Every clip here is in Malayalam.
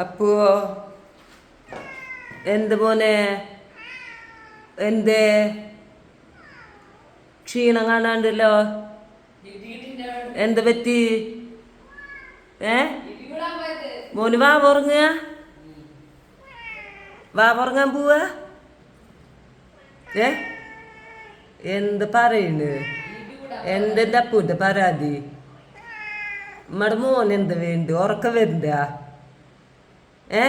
അപ്പോ എന്ത് മോനെ? എന്തേ? ക്ഷീണം കാണാണ്ടല്ലോ? എന്ത് പറ്റി? ഏ? മോന് വാ ഉറങ്ങുക. വാ ഉറങ്ങാൻ പോവാ. ഏ? എന്ത് പറയുന്നു എന്തെന്റെ അപ്പൂന്റെ പരാതി? നമ്മുടെ മോൻ എന്ത് വേണ്ട? ഉറക്കം വരണ്ട? ഏ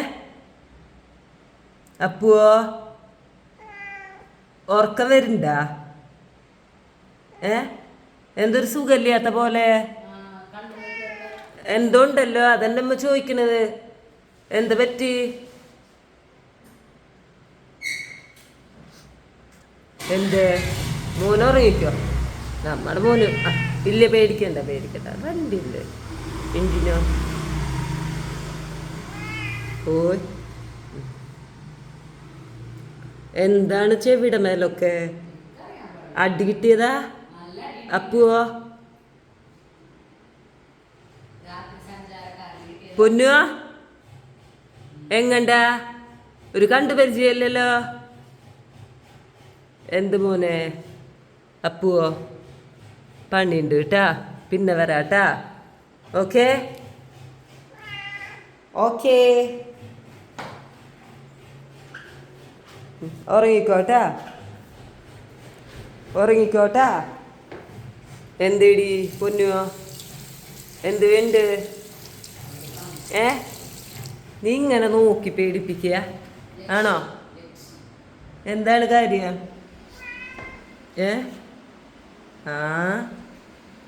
അപ്പുവോ ഉറക്കം വരുന്നുണ്ട? ഏ? എന്തൊരു സുഖമില്ലാത്ത പോലെ? എന്തോണ്ടല്ലോ? അതന്നെ അമ്മ ചോദിക്കണത്. എന്ത് പറ്റി? എന്ത്? മോനുറങ്ങിക്കോ നമ്മുടെ മോന് ഇല്ല പേടിക്കണ്ട പേടിക്കണ്ട. വണ്ടി ഉണ്ട് ഓയ് എന്താണ് ചെവിടെ മേലൊക്കെ? അടി കിട്ടിയതാ? അപ്പുവോ? പൊന്നുവോ? എങ്ങണ്ട? ഒരു കണ്ടുപരിചയല്ലോ എന്ത് മോനെ? അപ്പുവോ? പണിയുണ്ട് കേട്ടാ. പിന്നെ വരാട്ടാ. ഓക്കേ? ഓക്കേ. ഉറങ്ങിക്കോട്ടാ. ഉറങ്ങിക്കോട്ടാ. എന്തേടി പൊന്നുവോ? എന്ത് വേണ്ട? ഏ? നീ ഇങ്ങനെ നോക്കി പേടിപ്പിക്കുക. ആണോ? എന്താണ് കാര്യം? ഏ? ആ.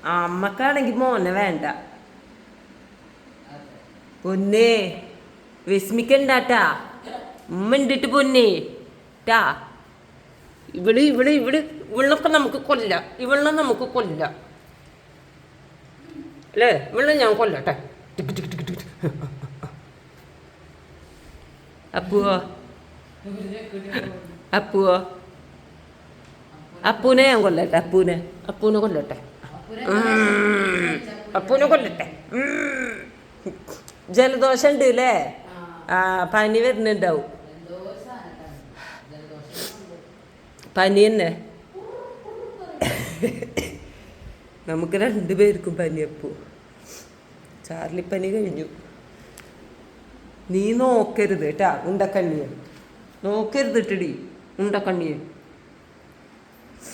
അമ്മക്കാണെങ്കിൽ അമ്മക്കാണെങ്കി മോനെ വേണ്ട. പൊന്നേ വിസ്മിക്കണ്ടാട്ടാ. ഉമ്മ ഉണ്ടിട്ട് പൊന്നേ. ട്ടാ ഇവിടെ ഇവിടെ ഇവിടെ ഇവളിനൊക്കെ നമുക്ക് കൊല്ല. ഇവളിനെ നമുക്ക് കൊല്ല. അല്ലേ? ഇവളിനെ ഞാൻ കൊല്ലട്ടെ. അപ്പുവോ? അപ്പുവോ? അപ്പൂനെ ഞാൻ കൊല്ലട്ടെ അപ്പൂനെ. അപ്പൂനെ കൊല്ലട്ടെ. അപ്പൂനെ കൊല്ലട്ടെ. ജലദോഷം ഉണ്ട് അല്ലേ ആ പനി വരുന്നുണ്ടാവും. പനി നമുക്ക് രണ്ടുപേർക്കും പേർക്കും പനിയപ്പൂ. ചാർലി പനി കഴിഞ്ഞു. നീ നോക്കരുത് കേട്ടാ ഉണ്ടക്കണ്ണിയെ. നോക്കരുത് ഇട്ടടി ഉണ്ടക്കണ്ണിയെ.